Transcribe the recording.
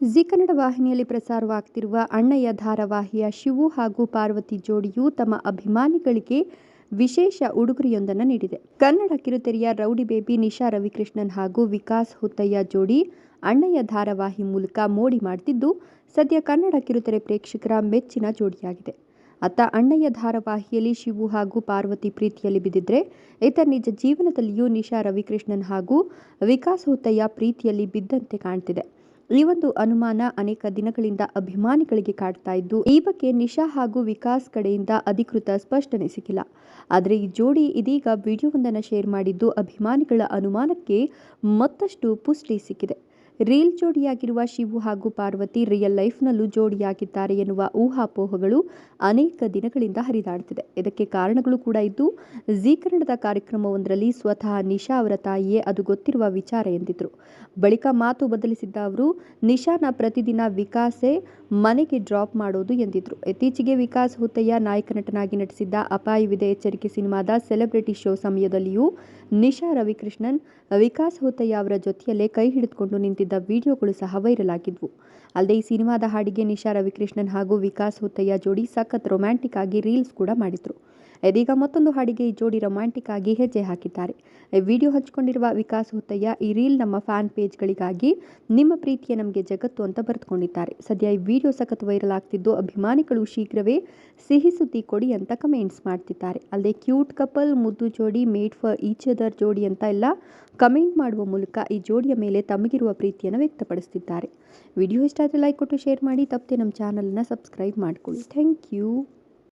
G Kannada ವಾಹಿನಿಯಲ್ಲಿ ಪ್ರಸಾರವಾಗ್ತಿರುವ ಅಣ್ಣಯ್ಯ ಧಾರಾವಾಹಿಯ ಶಿವು ಹಾಗೂ ಪಾರ್ವತಿ ಜೋಡಿಯು ತಮ್ಮ ಅಭಿಮಾನಿಗಳಿಗೆ ವಿಶೇಷ ಉಡುಗೊರೆಯೊಂದನ್ನು ನೀಡಿದೆ. ಕನ್ನಡ ಕಿರುತೆರೆಯ ರೌಡಿ ಬೇಬಿ ನಿಶಾ ರವಿಕೃಷ್ಣನ್ ಹಾಗೂ ವಿಕಾಸ್ ಹುತ್ತಯ್ಯ ಜೋಡಿ ಅಣ್ಣಯ್ಯ ಧಾರಾವಾಹಿ ಮೂಲಕ ಮೋಡಿ ಮಾಡ್ತಿದ್ದು, ಸದ್ಯ ಕನ್ನಡ ಕಿರುತೆರೆ ಪ್ರೇಕ್ಷಕರ ಮೆಚ್ಚಿನ ಜೋಡಿಯಾಗಿದೆ. ಅತ್ತ ಅಣ್ಣಯ್ಯ ಧಾರಾವಾಹಿಯಲ್ಲಿ ಶಿವು ಹಾಗೂ ಪಾರ್ವತಿ ಪ್ರೀತಿಯಲ್ಲಿ ಬಿದ್ದಿದ್ರೆ, ಇತ ನಿಜ ಜೀವನದಲ್ಲಿಯೂ ನಿಶಾ ರವಿಕೃಷ್ಣನ್ ಹಾಗೂ ವಿಕಾಸ್ ಹುತ್ತಯ್ಯ ಪ್ರೀತಿಯಲ್ಲಿ ಬಿದ್ದಂತೆ ಕಾಣ್ತಿದೆ. ಈ ಒಂದು ಅನುಮಾನ ಅನೇಕ ದಿನಗಳಿಂದ ಅಭಿಮಾನಿಗಳಿಗೆ ಕಾಡ್ತಾ ಇದ್ದು, ಈ ಬಗ್ಗೆ ನಿಶಾ ಹಾಗೂ ವಿಕಾಸ್ ಕಡೆಯಿಂದ ಅಧಿಕೃತ ಸ್ಪಷ್ಟನೆ ಸಿಕ್ಕಿಲ್ಲ. ಆದರೆ ಈ ಜೋಡಿ ಇದೀಗ ವಿಡಿಯೋವೊಂದನ್ನು ಶೇರ್ ಮಾಡಿದ್ದು ಅಭಿಮಾನಿಗಳ ಅನುಮಾನಕ್ಕೆ ಮತ್ತಷ್ಟು ಪುಷ್ಟಿ ಸಿಕ್ಕಿದೆ. ರೀಲ್ ಜೋಡಿಯಾಗಿರುವ ಶಿವು ಹಾಗೂ ಪಾರ್ವತಿ ರಿಯಲ್ ಲೈಫ್ನಲ್ಲೂ ಜೋಡಿಯಾಗಿದ್ದಾರೆ ಎನ್ನುವ ಊಹಾಪೋಹಗಳು ಅನೇಕ ದಿನಗಳಿಂದ ಹರಿದಾಡುತ್ತಿದೆ ಇದಕ್ಕೆ ಕಾರಣಗಳು ಕೂಡ ಇದ್ದು ಜೀಕರಣದ ಕಾರ್ಯಕ್ರಮವೊಂದರಲ್ಲಿ ಸ್ವತಃ ನಿಶಾ ಅವರ ತಾಯಿಯೇ ಅದು ಗೊತ್ತಿರುವ ವಿಚಾರ ಎಂದಿದ್ರು. ಬಳಿಕ ಮಾತು ಬದಲಿಸಿದ್ದ ಅವರು, ನಿಶಾನ ಪ್ರತಿದಿನ ವಿಕಾಸೆ ಮನೆಗೆ ಡ್ರಾಪ್ ಮಾಡೋದು ಎಂದಿದ್ರು. ಇತ್ತೀಚೆಗೆ ವಿಕಾಸ್ ಹುತ್ತಯ್ಯ ನಾಯಕ ನಟನಾಗಿ ನಟಿಸಿದ್ದ ಅಪಾಯವಿದೆ ಎಚ್ಚರಿಕೆ ಸಿನಿಮಾದ ಸೆಲೆಬ್ರಿಟಿ ಶೋ ಸಮಯದಲ್ಲಿಯೂ ನಿಶಾ ರವಿಕೃಷ್ಣನ್, ವಿಕಾಸ್ ಹುತ್ತಯ್ಯ ಅವರ ಜೊತೆಯಲ್ಲೇ ಕೈ ಹಿಡಿದುಕೊಂಡು ನಿಂತಿದ್ದ ವಿಡಿಯೋಗಳು ಸಹ ವೈರಲ್ ಆಗಿದ್ವು ಅಲ್ಲದೆ ಈ ಸಿನಿಮಾದ ಹಾಡಿಗೆ ನಿಶಾ ರವಿಕೃಷ್ಣನ್ ಹಾಗೂ ವಿಕಾಸ್ ಹುತ್ತಯ್ಯ ಜೋಡಿ ಸಖತ್ ರೊಮ್ಯಾಂಟಿಕ್ ಆಗಿ ರೀಲ್ಸ್ ಕೂಡ ಮಾಡಿದ್ರು. ಇದೀಗ ಮತ್ತೊಂದು ಹಾಡಿಗೆ ಈ ಜೋಡಿ ರೊಮ್ಯಾಂಟಿಕ್ ಆಗಿ ಹೆಜ್ಜೆ ಹಾಕಿದ್ದಾರೆ. ವಿಡಿಯೋ ಹಂಚಿಕೊಂಡಿರುವ ವಿಕಾಸ್ ಹುತ್ತಯ್ಯ ಈ ರೀಲ್ ನಮ್ಮ ಫ್ಯಾನ್ ಪೇಜ್ಗಳಿಗಾಗಿ ನಿಮ್ಮ ಪ್ರೀತಿಯ ನಮಗೆ ಜಗತ್ತು ಅಂತ ಬರೆದುಕೊಂಡಿದ್ದಾರೆ. ಸದ್ಯ ಈ ವಿಡಿಯೋ ಸಖತ್ ವೈರಲ್ ಆಗ್ತಿದ್ದು ಅಭಿಮಾನಿಗಳು ಶೀಘ್ರವೇ ಸಿಹಿ ಸುದ್ದಿ ಕೊಡಿ ಅಂತ ಕಮೆಂಟ್ಸ್ ಮಾಡ್ತಿದ್ದಾರೆ. ಅಲ್ಲದೆ ಕ್ಯೂಟ್ ಕಪಲ್ ಮುದ್ದು ಜೋಡಿ ಮೇಡ್ ಫಾರ್ ಈಚ್ ಅದರ್ ಜೋಡಿ ಅಂತ ಎಲ್ಲ ಕಮೆಂಟ್ ಮಾಡುವ ಮೂಲಕ ಈ ಜೋಡಿಯ ಮೇಲೆ ತಮಗಿರುವ ಪ್ರೀತಿಯನ್ನು ವ್ಯಕ್ತಪಡಿಸುತ್ತಿದ್ದಾರೆ ವಿಡಿಯೋ ಇಷ್ಟ ಆದರೆ ಲೈಕ್ ಕೊಟ್ಟು ಶೇರ್ ಮಾಡಿ, ತಪ್ಪದೆ ನಮ್ಮ ಚಾನಲನ್ನು ಸಬ್ಸ್ಕ್ರೈಬ್ ಮಾಡಿಕೊಳ್ಳಿ. Thank you